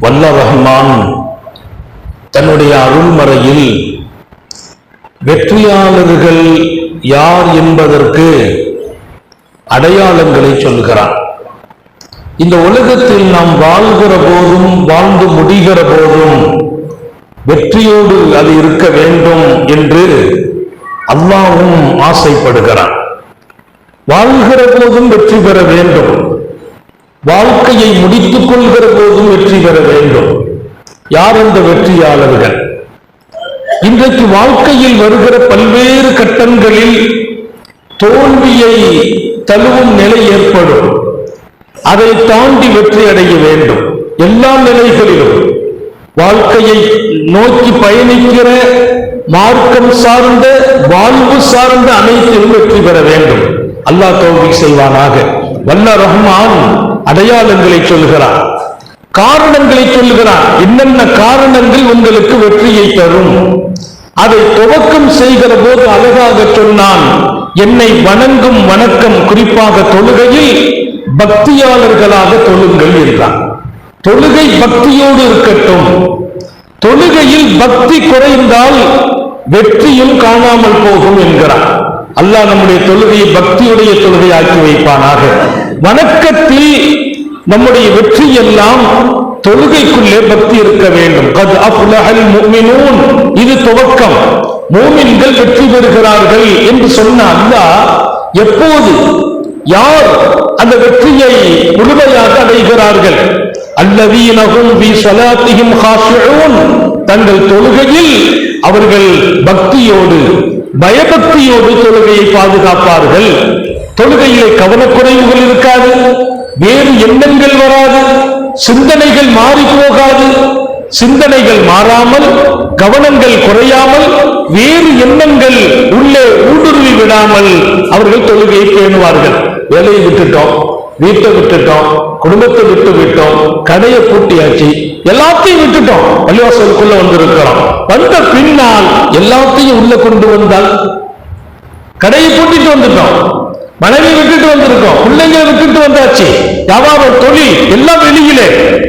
வல்ல ரஹ்மான் தன்னுடைய அருள்மறையில் வெற்றியாளர்கள் யார் என்பதற்கு அடையாளங்களை சொல்கிறான். இந்த உலகத்தில் நாம் வாழ்கிற போதும் வாழ்ந்து முடிகிற போதும் வெற்றியோடு அது இருக்க வேண்டும் என்று அல்லாவும் ஆசைப்படுகிறான். வாழ்கிற போதும் வெற்றி பெற வேண்டும். வாழ்க்கையை முடித்துக் கொள்கிற போதும் வெற்றி பெற வேண்டும். யார் அந்த வெற்றியாளர்கள்? இன்றைக்கு வாழ்க்கையில் வருகிற பல்வேறு கட்டங்களில் தோல்வியை தழுவும் நிலை ஏற்படும். அதை தாண்டி வெற்றி அடைய வேண்டும். எல்லா நிலைகளிலும். வாழ்க்கையை நோக்கி பயணிக்கிற மார்க்கம் சார்ந்த வாழ்வு சார்ந்த அனைத்திலும் வெற்றி பெற வேண்டும். அல்லாஹ் தோல்வி செய்வானாக. வல்ல ரஹ்மான் அடையாளங்களை சொல்கிறார் காரணங்களை சொல்கிறார் என்னென்ன காரணங்கள் உங்களுக்கு வெற்றியை தரும்? அதை துவக்கம் செய்கிற போது அழகாக சொன்னான் என்னை வணங்கும் வணக்கம் குறிப்பாக தொழுகையில் பக்தியாளர்களாக தொழுங்கள் என்றான். தொழுகை பக்தியோடு இருக்கட்டும். தொழுகையில் பக்தி குறைந்தால் வெற்றியும் காணாமல் போகும் என்கிறான் அல்லாஹ் நம்முடைய தொழுகையை பக்தியுடைய தொழுகையாக்கி வைப்பானாக. வணக்கத்தில் நம்முடைய வெற்றி எல்லாம் தொழுகைக்குள்ளே பக்தி இருக்க வேண்டும். கத் அஃப்லஹல் முஃமினூன். இது துவக்கம். மூமின்கள் வெற்றி பெறுகிறார்கள் என்று சொன்ன அல்லாஹ் எப்போது யார் அந்த வெற்றியை முழுமையாக அடைகிறார்கள்? அல்லவீனகும் பி சலாத்தியும் தங்கள் தொழுகையில் அவர்கள் பக்தியோடு பயபக்தியோடு தொழுகையை பாதுகாப்பார்கள். தொழுகையிலே கவனக்குறைவுகள் இருக்காது. வேறு எண்ணங்கள் வராது. சிந்தனைகள் மாறி போகாது சிந்தனைகள் மாறாமல் கவனங்கள் குறையாமல் வேறு எண்ணங்கள் உள்ளே ஊடுருவி விடாமல் அவர்கள் தொழுகையை பேணுவார்கள். வேலையை விட்டுட்டோம். வீட்டை விட்டுட்டோம் குடும்பத்தை விட்டு விட்டோம் கடையை பூட்டியாச்சு எல்லாத்தையும் விட்டுட்டோம். பள்ளிவாசலுக்குள்ள வந்திருக்கிறோம். வந்த பின்னால் எல்லாத்தையும் உள்ள கொண்டு வந்தால் கடையை பூட்டிட்டு வந்துட்டோம். மனைவி விட்டுட்டு வந்திருக்கோம். பிள்ளைங்க விட்டுட்டு வந்தாச்சு. வியாபாரம் தொழில் எல்லாம் வெளியிலே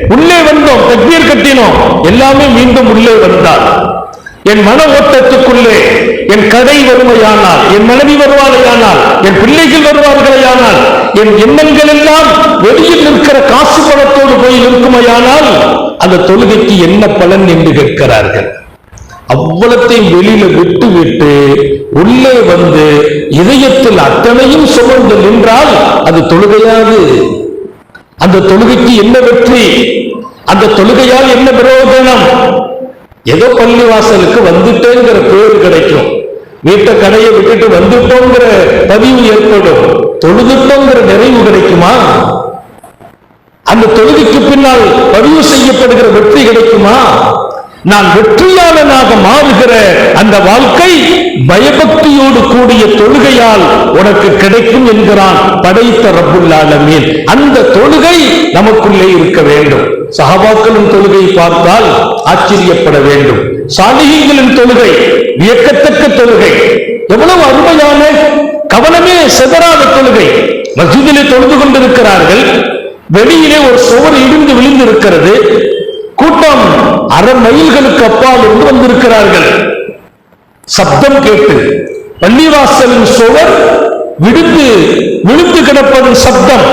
உள்ளே வந்தோம். தக்பீர் கட்டினோம். எல்லாமே மீண்டும் உள்ளே வந்தார். என் மன ஓட்டத்துக்குள்ளே என் கடை வருமையானால் என் மனைவி வருவாரையானால் என் பிள்ளைகள் வருவார்களையானால் என் எண்ணங்கள் எல்லாம் வெளியில் நிற்கிற காசு பணத்தோடு போய் நிற்குமையானால் அந்த தொழுகைக்கு என்ன பலன் என்று கேட்கிறார்கள். அவ்வளத்தையும் வெளியில விட்டு விட்டு உள்ளே வந்து இதயத்தில் அத்தனையும் சுமந்து நின்றால் அது தொழுகையாது. அந்த தொழுகைக்கு என்ன வெற்றி? அந்த தொழுகையால் என்ன பிரயோஜனம்? ஏதோ பள்ளிவாசலுக்கு வந்துட்டேங்கிற பேர் கிடைக்கும். வீட்டை கடையை விட்டுட்டு வந்துட்டோங்கிற பதிவு ஏற்படும். தொழுதுட்டோங்கிற நிறைவு கிடைக்குமா? அந்த தொழுகைக்கு பின்னால் பதிவு செய்யப்படுகிற வெற்றி கிடைக்குமா? நான் வெற்றியாளனாக மாறுகிற அந்த வாழ்க்கை பயபக்தியோடு கூடிய தொழுகையால் உனக்கு கிடைக்கும் என்கிறான் படைத்த ரப்புல்லாலமீன் அந்த தொழுகை நமக்குள்ளே இருக்க வேண்டும். சஹாபாக்களின் தொழுகை பார்த்தால் ஆச்சரியப்பட வேண்டும். சாலிகிகளின் தொழுகை வியக்கத்தக்க தொழுகை எவ்வளவு அருமையான கவனமே செதறாத தொழுகை. மஸ்ஜிதிலே தொழுது கொண்டிருக்கிறார்கள். வெளியிலே ஒரு சுவர் இடிந்து விழுந்திருக்கிறது. கூட்டம் அரை மைல்களுக்கு அப்பால் இருந்து வந்திருக்கிறார்கள். சப்தம் கேட்டு பள்ளிவாசலின் சுவர் விடுத்து விழுந்து கிடப்பதன் சப்தம்.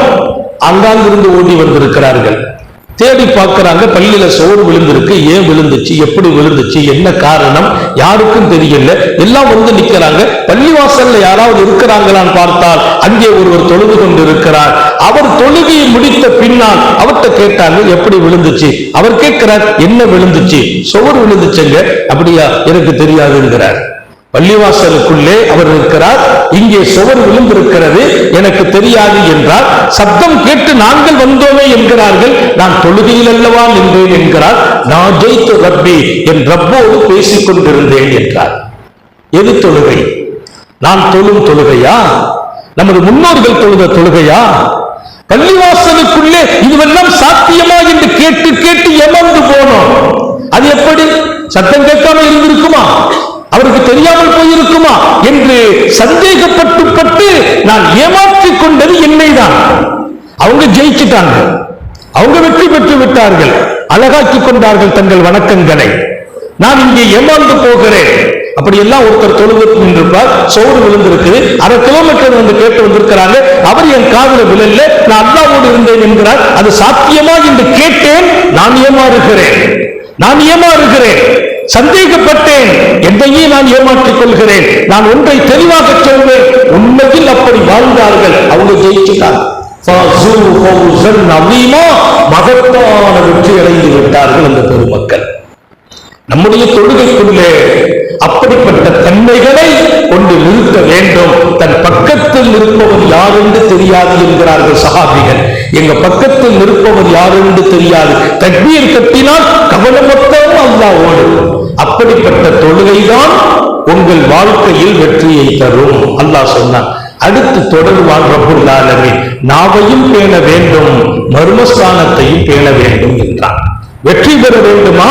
அங்காங்கிருந்து ஓடி வந்திருக்கிறார்கள். தேடி பார்க்கறாங்க பள்ளியில சோறு விழுந்திருக்கு ஏன் விழுந்துச்சு எப்படி விழுந்துச்சு என்ன காரணம் யாருக்கும் தெரியல. எல்லாம் வந்து நிக்கிறாங்க. பள்ளிவாசல்ல யாராவது இருக்கிறாங்களான்னு பார்த்தால் அங்கே ஒருவர் தொழுது கொண்டு இருக்கிறார் அவர் தொழுகையை முடித்த பின்னால் அவர்கிட்ட கேட்டாங்க எப்படி விழுந்துச்சு? அவர் கேட்கிறார் என்ன விழுந்துச்சு? சோறு விழுந்துச்சுங்க. அப்படியா எனக்கு தெரியாதுங்கிறார். பள்ளிவாசலுக்குள்ளே அவர் இருக்கிறார். இங்கே சுவர் விழுந்திருக்கிறது. எனக்கு தெரியாது என்றார். சப்தம் கேட்டு நாங்கள் வந்தோமே என்கிறார்கள். நான் தொழுகையில் அல்லவா நின்றேன் என்கிறார். நான் ஜெயித்து ரப்பி என் ரப்போடு பேசிக் கொண்டிருந்தேன் என்றார். எது தொழுகை? நான் தொழும் தொழுகையா? நமது முன்னோர்கள் தொழுத தொழுகையா? பள்ளிவாசலுக்குள்ளே இதுவெல்லாம் சாத்தியமா என்று கேட்டு கேட்டு ஏமாந்து போனோம். அது எப்படி? சத்தம் கேட்காம இருந்திருக்குமா? அவருக்கு தெரியாமல் போயிருக்குமா என்று சந்தேகப்பட்டு பட்டு நான் ஏமாற்றிக் கொண்டது என்னை தான் அவங்க ஜெயிச்சிட்டாங்க. அவங்க வெற்றி பெற்று விட்டார்கள். அழகாக்கி கொண்டார்கள் தங்கள் வணக்கங்களை. நான் இங்கே ஏமாந்து போகிறேன். அப்படி எல்லாம் ஒருத்தர் தொழுது நின்றிருப்பார். சோறு விழுந்திருக்குது அரை கிலோமீட்டர் வந்து கேட்டு வந்திருக்கிறாங்க. அவர் என் காதல விழல்ல. நான் அல்லாவோடு இருந்தேன் என்கிறார். அது சாத்தியமா என்று கேட்டேன். நான் ஏமாறுகிறேன். நான் ஏமாறுகிறேன். சந்தேகப்பட்டேன். என்னையே நான் ஏமாற்றிக் கொள்கிறேன். நான் ஒன்றை தெளிவாக சொல்வேன். உண்மையில் அப்படி வாழ்ந்தார்கள். அவங்க ஜெயிச்சுட்டார் மகத்தான வெற்றி அடைந்து விட்டார்கள் அந்த பெருமக்கள். நம்முடைய தொழுகைக்குள்ளே அப்படிப்பட்ட தன்மைகளை கொண்டு நிறுத்த வேண்டும். தன் பக்கத்தில் நிற்பவர் யார் என்று தெரியாது என்கிறார்கள் சகாபிகள். எங்க பக்கத்தில் நிற்பவர் யார் என்று தெரியாது. தக்பீர் கட்டினால் கவனமொத்தம் அல்லாவோடு. அப்படிப்பட்ட தொழுகைதான் உங்கள் வாழ்க்கையில் வெற்றியை தரும். அல்லாஹ் சொன்னான் அடுத்து தொடர்வான் ரப்புல் நாவையும் பேண வேண்டும் மர்மஸ்தானத்தையும் பேண வேண்டும் என்றான். வெற்றி பெற வேண்டுமா?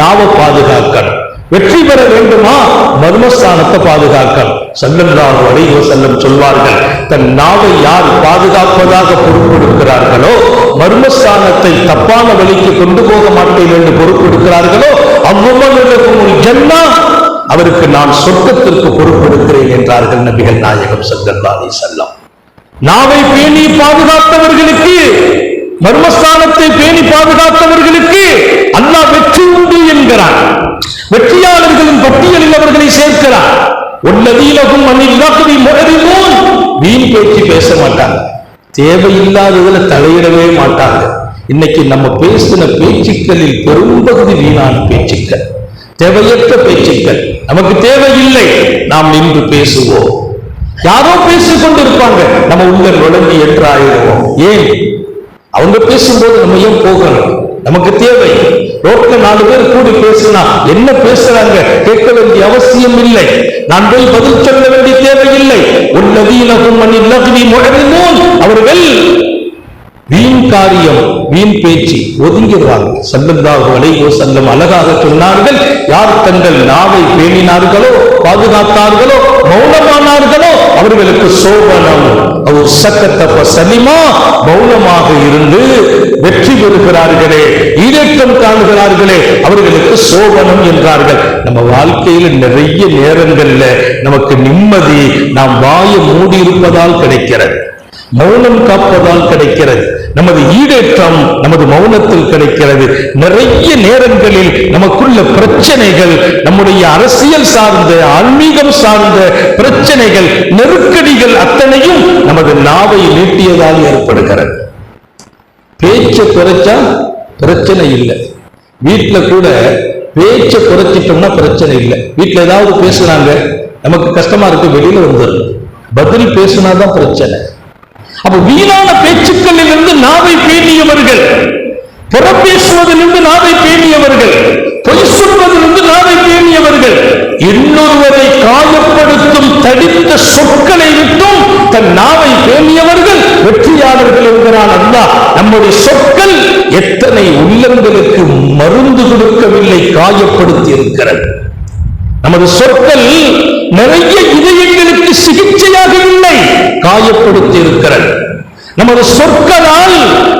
நாம பாதுகாக்கணும். வெற்றி பெற வேண்டுமா? மர்மஸ்தானத்தை பாதுகாக்கணும். சல்லல்லாஹு வடிவ செல்லம் சொல்வார்கள் தன் நாவை யார் பாதுகாப்பதாக பொறுப்பெடுக்கிறார்களோ மர்மஸ்தானத்தை தப்பான வழிக்கு கொண்டு போக மாட்டேன் என்று பொறுப்பெடுக்கிறார்களோ அவ்வளவு ஜன்னா அவருக்கு நான் சொர்க்கத்திற்கு பொறுப்பெடுக்கிறேன் என்றார்கள் நபிகள் நாயகம் ஸல்லல்லாஹு செல்லம் நாவை பேணி பாதுகாத்தவர்களுக்கு மர்மஸ்தானத்தை பேணி பாதுகாத்தவர்களுக்கு அல்லாஹ் வெற்றி உண்டு என்கிறான் வெற்றியாளர்களின் பட்டியலில் அவர்களை சேர்க்கிறார். உள்ளதீலகும் மண்ணில் இலக்குவி முகரிமோன் வீண் பேச்சு பேச மாட்டாங்க. தேவையில்லாததுல தலையிடவே மாட்டாங்க. இன்னைக்கு நம்ம பேசின பேச்சுக்களில் பெரும்பகுதி வீணான பேச்சுக்கள். தேவையற்ற பேச்சுக்கள். நமக்கு தேவையில்லை. நாம் நின்று பேசுவோம். யாரோ பேசிக் கொண்டிருப்பாங்க. நம்ம உள்ள நுழைஞ்சு என்றாயிருவோம் ஏன்? அவங்க பேசும்போது நம்ம ஏன் போகணும்? நமக்கு தேவை. ரோட்ல நாலு பேர் கூடி பேசினா என்ன பேசுறாங்க? கேட்க வேண்டிய அவசியம் இல்லை. நான் போய் பதில் சொல்ல வேண்டிய தேவையில்லை. உள்ளதீனகும் மண்ணில் லகுவி அவர்கள் வீண் காரியம் வீண் பேச்சு ஒதுங்கிடுவாங்க. சல்லல்லாஹு அலைஹி வஸல்லம் அழகாக சொன்னார்கள். யார் தங்கள் நாவை பேணினார்களோ பாதுகாத்தார்களோ மௌனமானார்களோ அவர்களுக்கு சோபனம் அவர் சக்கத்தப்ப சலிமா மௌனமாக இருந்து வெற்றி பெறுகிறார்களே ஈரேற்றம் காணுகிறார்களே அவர்களுக்கு சோபனம் என்றார்கள். நம்ம வாழ்க்கையில நிறைய நேரங்கள்ல நமக்கு நிம்மதி நாம் வாயை மூடி இருப்பதால் கிடைக்கிறது. மௌனம் காப்பதால் கிடைக்கிறது. நமது ஈடேற்றம் நமது மௌனத்தில் கிடைக்கிறது. நிறைய நேரங்களில் நமக்குள்ள பிரச்சனைகள் நம்முடைய அரசியல் சார்ந்த ஆன்மீகம் சார்ந்த பிரச்சனைகள் நெருக்கடிகள் அத்தனையும் நமது நாவை நீட்டியதால் ஏற்படுகிறது. பேச்சை குறைச்சா பிரச்சனை இல்லை. வீட்டில் கூட பேச்சை குறைச்சிட்டோம்னா பிரச்சனை இல்லை. வீட்டில் ஏதாவது பேசுறாங்க நமக்கு கஷ்டமா இருக்கு வெளியில வந்துடும் பதில் பேசுனாதான் பிரச்சனை. அப்ப வீணான பேச்சுக்களில் இருந்து நாவை பேணியவர்கள் புறப்பேசுவதிலிருந்து நாவை பேணியவர்கள் பொய் சொல்வதிலிருந்து நாவை பேணியவர்கள் இன்னொருவரை காயப்படுத்தும் தடித்த சொற்களை விட்டும் தன் நாவை பேணியவர்கள் வெற்றியாளர்கள் என்கிறான் அல்லா நம்முடைய சொற்கள் எத்தனை உள்ளங்களுக்கு மருந்து கொடுக்கவில்லை காயப்படுத்தி இருக்கிறது. நமது சொற்கள் நிறைய இதயங்களுக்கு சிகிச்சையாக இல்லை காயப்படுத்தி இருக்கிறது நமது சொற்களால்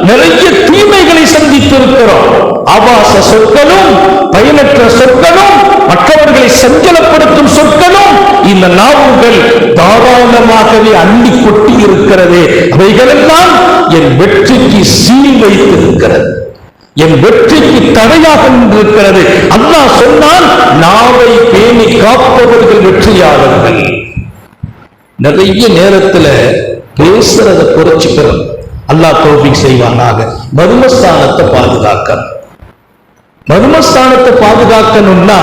நிறைய தீமைகளை சந்தித்திருக்கிறோம். ஆபாச சொற்களும் பயனற்ற சொற்களும் மற்றவர்களை சஞ்சலப்படுத்தும் சொற்களும் இந்த நாவுகள் தாராளமாகவே அள்ளி கொட்டி இருக்கிறது அவைகளெல்லாம் என் வெற்றிக்கு சீல் வைத்திருக்கிறது. என் வெற்றிக்கு தடையாக நின்றிருக்கிறது. அல்லாஹ் சொன்னால் நாவை பேணி காப்பவர்கள் வெற்றியாளர்கள். நிறைய நேரத்துல பேசுறத குறைச்சுக்கிறோம் அல்லாஹ் தோபிக் செய்வானாக. மர்மஸ்தானத்தை பாதுகாக்க. மர்மஸ்தானத்தை பாதுகாக்கணும்னா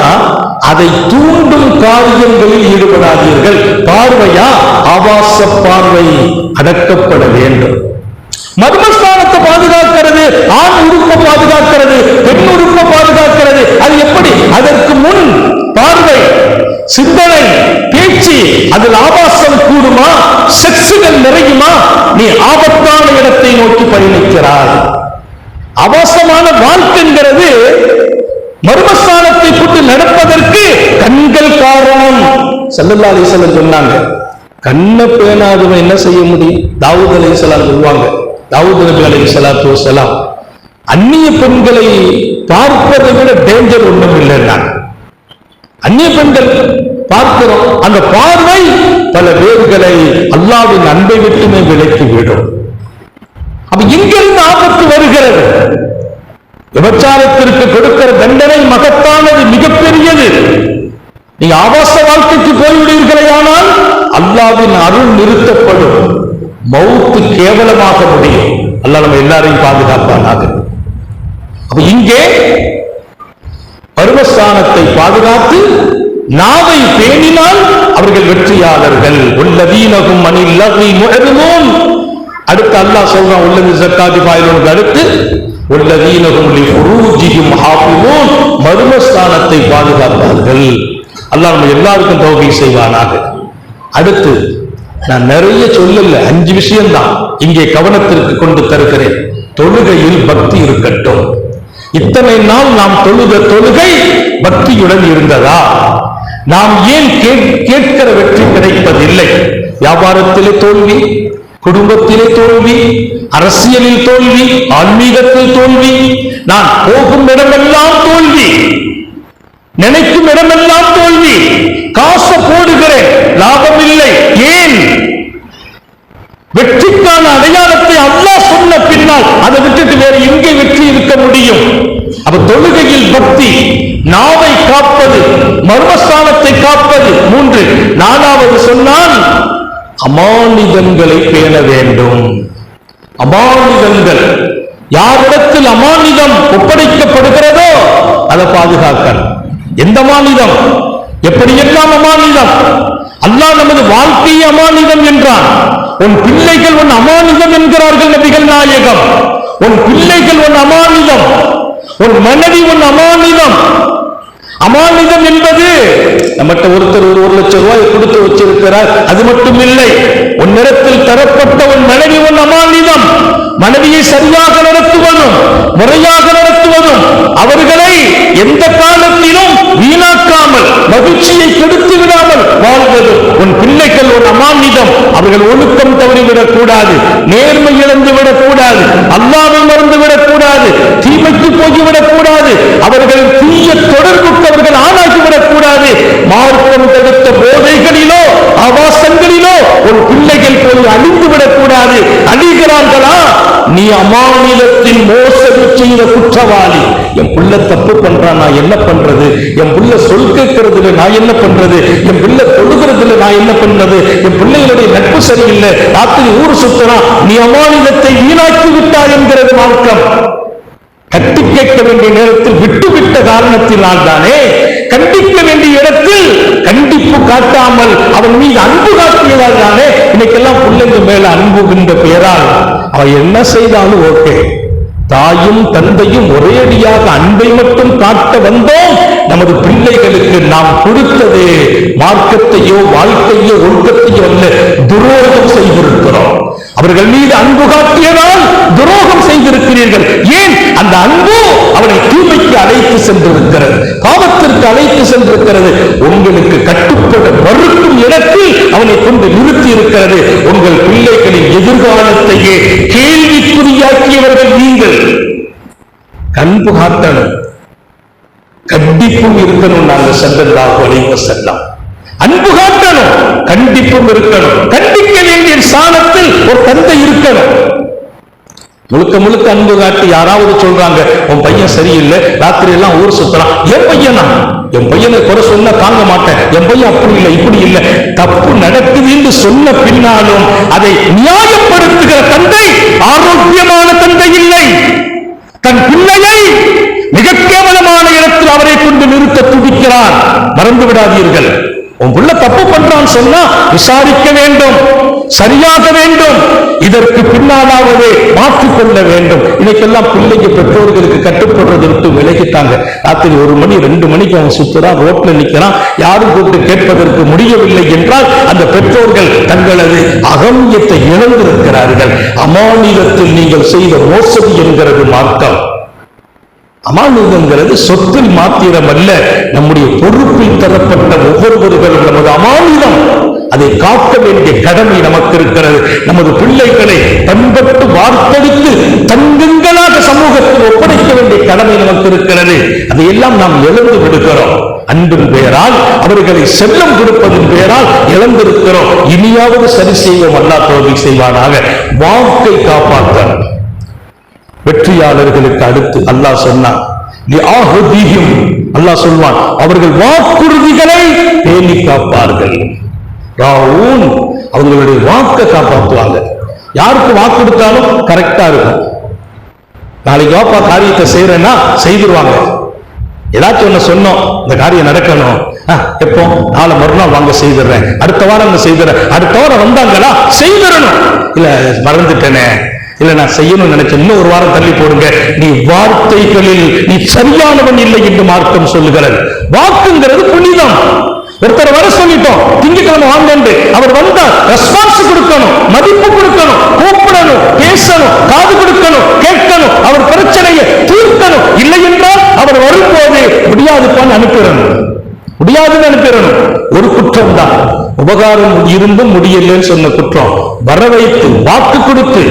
அதை தூண்டும் காரியங்களில் ஈடுபடாதீர்கள். பார்வையா? ஆபாச பார்வை அடக்கப்பட வேண்டும். மர்மஸ்தானத்தை பாதுகாக்கிறது ஆண் உறுப்பை பாதுகாக்கிறது பெண் உறுப்பை பாதுகாக்கிறது. அது எப்படி? அதற்கு முன் பார்வை சிந்தனை பேச்சு அதில் ஆபாசம் கூடுமா? செக்ஸுகள் நிறையுமா? நீ ஆபத்தான இடத்தை நோக்கி பயணிக்கிறாய். அவசமான வாழ்க்கைங்கிறது மர்மஸ்தானத்தை கொண்டு நடப்பதற்கு கண்கள் காரணம். சல்லல்லா அலிசல்லம் சொன்னாங்க. கண்ணை பேணாதவன் என்ன செய்ய முடியும்? தாவூத் அலைஹிஸ்ஸலாம் சொல்லுவாங்க. தாவூத் நபி அலைஹி சலாத்து அந்நிய பெண்களை பார்ப்பதை விட டேஞ்சர் ஒண்ணும் இல்லைன்னா அந்நிய பெண்கள் பார்க்கிறோம் அந்த பார்வை பல பேர்களை அல்லாவின் அன்பை விட்டுமே விலக்கி விடும். அப்ப இங்கிருந்து ஆபத்து வருகிறது. விபச்சாரத்திற்கு கொடுக்கிற தண்டனை மகத்தானது மிகப்பெரியது. நீங்க ஆபாச வாழ்க்கைக்கு போய்விடுவீர்களானால் அல்லாவின் அருள் நிறுத்தப்படும். மௌத்து கேவலமாக முடியும். அல்ல நம்ம எல்லாரையும் பாதுகாப்பானாக. அப்ப இங்கே சமாதானத்தை பாதுகாத்து நாவை பேணினால் அவர்கள் வெற்றியாளர்கள். உள்ளதீனகும் அணில் லகி முஹரிமூன். அடுத்து அல்லாஹ் சொல்றான் உள்ளது ஜக்காதி பாயிலுக்கு அடுத்து உள்ளதீனகும் லி ஃபுரூஜிஹிம் ஹாஃபிமூன் மர்மஸ்தானத்தை பாதுகாப்பார்கள். அல்லாஹ் நம்ம எல்லாருக்கும் தௌபி செய்வானாக. அடுத்து நான் நிறைய சொல்லல அஞ்சு விஷயம்தான் இங்கே கவனத்திற்கு கொண்டு தருகிறேன். தொழுகையில் பக்தி இருக்கட்டும். இத்தனை நாள் நாம் தொழுத தொழுகை பக்தியுடன் இருந்ததா? நாம் ஏன் கேட்- கேட்கிற வெற்றி கிடைப்பதில்லை? வியாபாரத்திலே தோல்வி குடும்பத்திலே தோல்வி அரசியலில் தோல்வி ஆன்மீகத்தில் தோல்வி நான் போகும் இடமெல்லாம் தோல்வி நினைக்கும் இடமெல்லாம் தோல்வி காசை போடுகிறேன் லாபம் இல்லை ஏன்? வெற்றிக்கான அடையாளத்தை அல்லாஹ் சொன்ன பின்னால் அதை விட்டுட்டு வேற எங்கே வெற்றி இருக்க முடியும்? அப்ப தொழுகையில் பக்தி நாவை காப்பது மர்மஸ்தானத்தை காப்பது மூன்று. நாலாவது சொன்னால் அமானிதங்களை பேண வேண்டும். அமானிதங்கள் யாரிடத்தில் அமானிதம் ஒப்படைக்கப்படுகிறதோ அதை பாதுகாக்க எந்த மாநிலம்? எப்படியெல்லாம் அமானிதம்? அல்லாஹ் நமது வாழ்க்கையை அமானிதம் என்றான். உன் பிள்ளைகள் உன் அமானிதம் என்கிறார்கள் நபிகள் நாயகம். உன் பிள்ளைகள் உன் அமானிதம். உன் மனைவி உன் அமானிதம். அமானிதம் என்பது நம்மகிட்ட ஒருத்தர் ஒரு ஒரு லட்சம் ரூபாய் கொடுத்து வச்சிருக்கிறார். அது மட்டும் இல்லை உன் நிறத்தில் தரப்பட்ட உன் மனைவி உன் அமானிதம். மனைவியை சரியாக நடத்துவதும் முறையாக நடத்துவதும் அவர்களை எந்த காலத்திலும் வீணாக்காமல் மகிழ்ச்சியை கெடுத்து விடாமல் வாழ்வது உன் பிள்ளைகள் உன் அமானிதம். அவர்கள் ஒழுக்கம் தவறிவிடக் கூடாது நேர்மை இழந்து விடக்கூடாது அல்லாமல் மறந்து விடக்கூடாது கூடாது. தீமைக்கு போய்விடக் கூடாது அவர்கள் தீய தொடர்புக்கு ஆளாகிவிடக் கூடாது மார்க்கம் தடுத்த போதைகளிலோ ஆபாசங்களிலோ ஒரு பிள்ளைகள் போய் அழிந்து விடக்கூடாது அழிகிறார்களா? நீ அமானிதத்தின் மோசடி செய்த குற்றவாளி. என் புள்ள தப்பு பண்றான் நான் என்ன பண்றது? என் புள்ள சொல் கேட்கறதுல நான் என்ன பண்றது? என் பிள்ளை தொழுகிறதுல நான் என்ன பண்றது என் பிள்ளைகளுடைய நட்பு சரியில்லை. ராத்திரி ஊர் சுத்தனா நீ அமானிலத்தை வீணாக்கி விட்டாய் என்கிறது மார்க்கம். கட்டி கேட்க வேண்டிய நேரத்தில் விட்டுவிட்ட காரணத்தினால் தானே கண்டிக்க வேண்டிய இடத்தில் கண்டிப்பு காட்டாமல் அவன் மீது அன்பு காட்டியதால் தானே இன்னைக்கெல்லாம் பிள்ளைங்க மேல அன்புகின்ற பெயரால் அவன் என்ன செய்தாலும் ஓகே. தாயும் தந்தையும் ஒரேடியாக அன்பை மட்டும் காட்ட வந்தோம். நமது பிள்ளைகளுக்கு நாம் கொடுத்தது மார்க்கத்தையோ வாழ்க்கையோ ஒழுக்கத்தையோ அல்ல துரோகம் செய்திருக்கிறோம். அவர்கள் மீது அன்பு காட்டியதால் துரோகம் செய்திருக்கிறீர்கள். ஏன்? அந்த அன்பு அவனை தூய்மைக்கு அழைத்து சென்றிருக்கிறது. பாவத்திற்கு அழைத்து சென்றிருக்கிறது. உங்களுக்கு கட்டுப்பட மறுக்கும் இடத்தில் அவனை கொண்டு நிறுத்தி இருக்கிறது உங்கள் பிள்ளைகளின் எதிர்காலத்தையே கேள்விக்குறியாக்கியவர்கள் நீங்கள். கண்பு காட்டணும். கண்டிப்பும் இருக்கணும். நாங்க சென்றதாக வளைவ செல்லாம் அன்பு காட்டணும். கண்டிப்பும் இருக்கணும். கண்டிக்க ஸ்தானத்தில் ஒரு தந்தை இருக்கணும். முழுக்க முழுக்க அன்பு காட்டி யாராவது சொல்றாங்க உன் பையன் சரியில்லை ராத்திரி எல்லாம் ஊர் சுத்துறான். என் பையனா? என் பையனை குறை சொல்ல தாங்க மாட்டேன். என் பையன் அப்படி இல்லை இப்படி இல்லை. தப்பு நடக்குதுன்னு சொன்ன பின்னாலும் அதை நியாயப்படுத்துகிற தந்தை ஆரோக்கியமான தந்தை இல்லை. தன் பிள்ளையை மிக கேவலமான இடத்தில் அவரை கொண்டு நிறுத்த துடிக்கிறான் மறந்து விடாதீர்கள். உன் புள்ள தப்பு பண்றான்னு சொன்னா விசாரிக்க வேண்டும் சரியாக வேண்டும். இதற்கு பின்னாலாவது மாற்றிக்கொள்ள வேண்டும். இன்னைக்கெல்லாம் பிள்ளைங்க பெற்றோர்களுக்கு கட்டுப்படுறது விட்டு விலகிட்டாங்க. ராத்திரி ஒரு மணி ரெண்டு மணிக்கு அவன் சுத்துறான் ரோட்ல நிக்கிறான். யாரும் கூப்பிட்டு கேட்பதற்கு முடியவில்லை என்றால் அந்த பெற்றோர்கள் தங்களது அகமியத்தை இழந்திருக்கிறார்கள். அமானிதத்தில் நீங்கள் செய்த மோசடி என்கிறது மார்க்கம். அமானுதங்கிறது சொத்தில் மாத்திரம் அல்ல நம்முடைய பொறுப்பில் தரப்பட்ட ஒவ்வொருவர்களும் நமது அமானுதம் அதை காக்க வேண்டிய கடமை நமக்கு இருக்கிறது நமது பிள்ளைகளை பண்பட்டு வார்த்தெடுத்து தங்கங்களாக சமூகத்தில் ஒப்படைக்க வேண்டிய கடமை நமக்கு இருக்கிறது அதையெல்லாம் நாம் எழுந்து விடுகிறோம். அன்பின் பெயரால் அவர்களை செல்லம் கொடுப்பதன் பெயரால் இழந்திருக்கிறோம். இனியாவது சரி செய்வோம் அல்லா தோல்வி செய்வானாக. வாக்கை காப்பாற்ற வெற்றியாளர்களுக்கு அடுத்து அல்லாஹ் சொன்னான் அல்லாஹ் சொல்வான் அவர்கள் வாக்குறுதிகளை பேணி காப்பார்கள். அவங்களுடைய வாக்கை காப்பாற்றுவாங்க. யாருக்கு வாக்கு கொடுத்தாலும் கரெக்டா இருக்கும். நாளைக்கு வாப்பா காரியத்தை செய்யறேன்னா செய்திருவாங்க. ஏதாச்சும் ஒண்ணு சொன்னோம் இந்த காரியம் நடக்கணும். ஆ, எப்போ? நாளை மறுநாள் வாங்க செய்திடுறேன். அடுத்த வாரம் அங்க செய்திடுறேன். அடுத்த வாரம் வந்தாங்களா? செய்திடணும். இல்ல மறந்துட்டேனே. இல்ல நான் செய்யணும்னு நினைச்சேன். இன்னும் ஒரு வாரம் தள்ளி போடுங்க. நீ வார்த்தைகளில் நீ சரியானவன் இல்லை என்று மார்க்கம் சொல்லுகிறது. வாக்குங்கிறது புனிதம். ஒருத்தர் வர சொல்லிட்டோம். திங்கக்கிழமை வாங்கண்டு அவர் வந்தா ரெஸ்பான்ஸ் கொடுக்கணும். மதிப்பு கொடுக்கணும். கூப்பிடணும். பேசணும். காது கொடுக்கணும். கேட்கணும். அவர் பிரச்சனையை தீர்க்கணும். இல்லை என்றால் அவர் வரும்போது முடியாதுப்பான்னு அனுப்பிடணும் முடியாதுன்னு அனுப்பிடணும். ஒரு குற்றம் தான் உபகாரம் இருந்தும் முடியலன்னு சொன்ன குற்றம். வர வைத்து வாக்கு கொடுத்து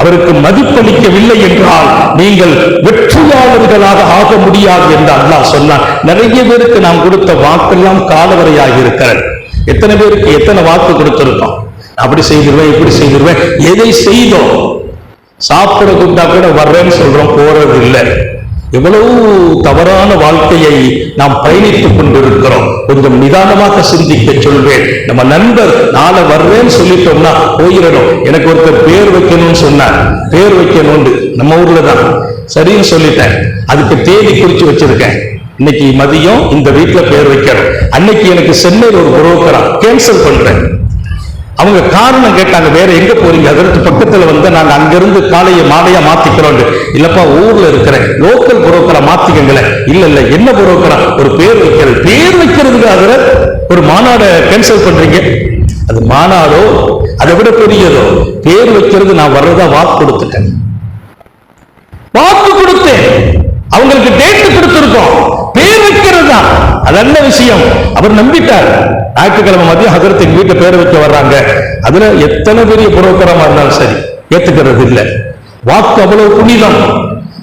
அவருக்கு மதிப்பளிக்கவில்லை என்றால் நீங்கள் வெற்றியாளர்களாக ஆக முடியாது என்று அல்லாஹ் சொன்னார் நிறைய பேருக்கு நாம் கொடுத்த வாக்கெல்லாம் காலவரையாக இருக்கிறது. எத்தனை பேருக்கு எத்தனை வாக்கு கொடுத்திருக்கோம்? அப்படி செய்திருவேன் இப்படி செய்திருவேன். எதை செய்தோம்? சாப்பிட கூப்பிட்டா கூட வர்றேன்னு சொல்றோம் போறது இல்லை எவ்வளவு தவறான வாழ்க்கையை நாம் பயணித்துக் கொண்டிருக்கிறோம். கொஞ்சம் நிதானமாக சிந்திக்க சொல்வேன். நம்ம நண்பர் நாளை வர்றேன்னு சொல்லிட்டோம்னா போயிடணும். எனக்கு ஒருத்தர் பேர் வைக்கணும்னு சொன்னார். பேர் வைக்கணும்னு நம்ம ஊர்ல தான். சரின்னு சொல்லிட்டேன். அதுக்கு தேதி குறிச்சு வச்சிருக்கேன். இன்னைக்கு மதியம் இந்த வீட்டுல பேர் வைக்கணும். அன்னைக்கு எனக்கு சென்னையில் ஒரு புரோக்கரா கேன்சல் பண்றேன். அவங்க காரணம் கேட்டாங்க வேற எங்க போறீங்க? அதற்கு பக்கத்துல வந்து நாங்க அங்கிருந்து காலையை மாலையா மாத்திக்கிறோம் இல்லப்பா ஊர்ல இருக்கிறேன். லோக்கல் புரோக்கரை மாத்திக்கங்களேன் இல்ல இல்ல என்ன புரோக்கரா? ஒரு பேர் வைக்கிறது. பேர் வைக்கிறதுக்கு அதுல ஒரு மாநாடை கேன்சல் பண்றீங்க. அது மாநாடோ அதை விட பெரியதோ பேர் வைக்கிறது நான் வர்றதா வாக்கு கொடுத்துட்டேன். வாக்கு கொடுத்தேன். அவங்களுக்கு டேட்டு கொடுத்துருக்கோம். பேர் வைக்கிறது? தான் அது நல்ல விஷயம். அவர் நம்பிட்டார். ஞாயிற்றுக்கிழமை மதியம் ஹசரத் எங்க வீட்டுல பேர் வைக்க வர்றாங்க. அதுல எத்தனை பெரிய புரோக்கரமா இருந்தாலும் சரி ஏத்துக்கிறது இல்ல. வாக்கு அவ்வளவு புனிதம்.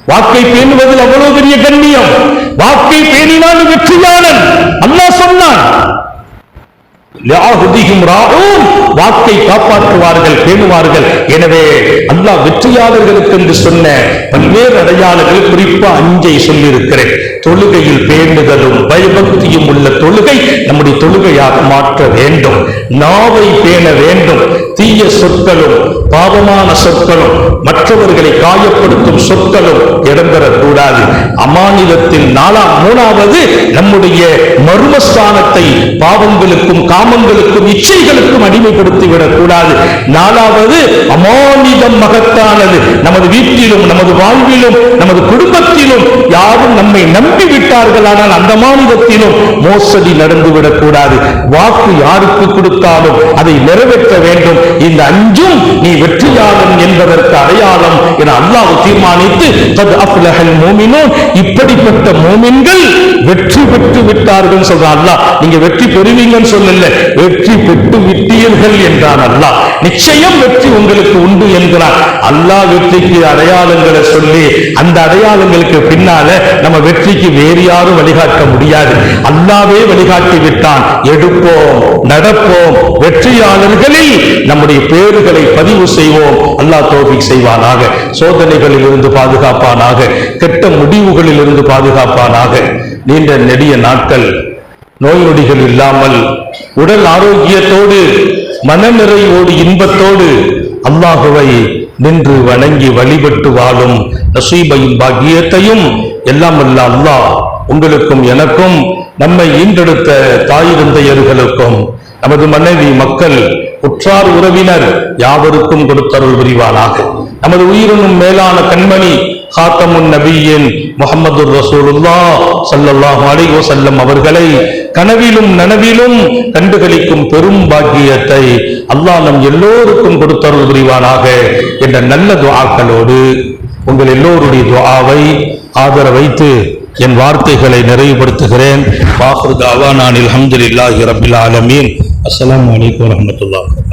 வாக்கை பேணுவதில் அவ்வளவு பெரிய கண்ணியம். வாக்கை பேணினால் வெற்றியாளன் அல்லாஹ் சொன்னான் வாக்கை காப்பாற்றுவார்கள் பேணுவார்கள். எனவே அல்லாஹ் வெற்றியாளர்களுக்கு என்று சொன்ன பல்வேறு அடையாளங்கள் குறிப்பா அஞ்சை சொல்லியிருக்கிறேன். தொழுகையில் பேணுதலும் பயபக்தியும் உள்ள தொழுகை நம்முடைய தொழுகையாக மாற்ற வேண்டும். நாவை பேண வேண்டும். தீய சொற்களும் பாவமான சொற்களும் மற்றவர்களை காயப்படுத்தும் சொற்களும் இடம்பெறக்கூடாது. அமானிதத்தில் நாலாம் மூணாவது நம்முடைய மர்மஸ்தானத்தை பாவங்களுக்கும் காம காமங்களுக்கும் இச்சைகளுக்கும் அடிமைப்படுத்தி விடக்கூடாது நாலாவது அமானிதம் மகத்தானது. நமது வீட்டிலும் நமது வாழ்விலும் நமது குடும்பத்திலும் யாரும் நம்மை நம்பி விட்டார்கள் ஆனால் அந்த மாநிலத்திலும் மோசடி நடந்துவிடக் கூடாது வாக்கு யாருக்கு கொடுத்தாலும் அதை நிறைவேற்ற வேண்டும். இந்த அஞ்சும் நீ வெற்றியாளன் என்பதற்கு அடையாளம் என அல்லாஹ் தீர்மானித்து இப்படிப்பட்ட மூமின்கள் வெற்றி பெற்று விட்டார்கள் சொல்றான் அல்லாஹ். நீங்க வெற்றி பெறுவீங்கன்னு சொல்லல. வெற்றி பெற்று விட்டீர்கள் என்றான் அல்லாஹ். நிச்சயம் வெற்றி உங்களுக்கு உண்டு என்கிறான். அல்லாஹ் வெற்றிக்கு அடையாளங்களை சொல்லி அந்த அடையாளங்களுக்கு பின்னால நம்ம வெற்றிக்கு வேறு யாரும் வழிகாட்ட முடியாது. அல்லாவே வழிகாட்டி விட்டான். எடுப்போம் நடப்போம். வெற்றியாளர்களில் நம்முடைய பேர்களை பதிவு செய்வோம். அல்லாஹ் தோஃபிக் செய்வானாக. சோதனைகளில் இருந்து பாதுகாப்பானாக. கெட்ட முடிவுகளில் இருந்து பாதுகாப்பானாக. நீண்ட நெடிய நாட்கள் நோய் நொடிகள் இல்லாமல் உடல் ஆரோக்கியத்தோடு மனநிறைவோடு இன்பத்தோடு அல்லாஹுவை நின்று வணங்கி வழிபட்டு வாழும் நசீபையும் பாக்கியத்தையும் எல்லாம் அல்ல அல்லாஹ் உங்களுக்கும் எனக்கும் நம்மை ஈன்றெடுத்த தாய் தந்தையர்களுக்கும் நமது மனைவி மக்கள் உற்றார் உறவினர் யாவருக்கும் கொடுத்தருள் புரிவானாக. நமது உயிரினும் மேலான கண்மணி காத்தமுன் நபியின் முகமது ரசூலுல்லா ஸல்லல்லாஹு அலைஹி வஸல்லம் அவர்களை கனவிலும் நனவிலும் கண்டுகளிக்கும் பெரும் பாக்கியத்தை அல்லாஹ் நம் எல்லோருக்கும் கொடுத்தருள் புரிவானாக என்ற நல்ல துவாக்களோடு உங்கள் எல்லோருடைய துவாவை ஆதர வைத்து என் வார்த்தைகளை நிறைவுபடுத்துகிறேன். வாஹுர் தாவா நான் அலமதுல்லாஹி ரபில் ஆலமீன். அஸ்லாம் வலைக்கம் வரஹ்மத்துல்லாஹி.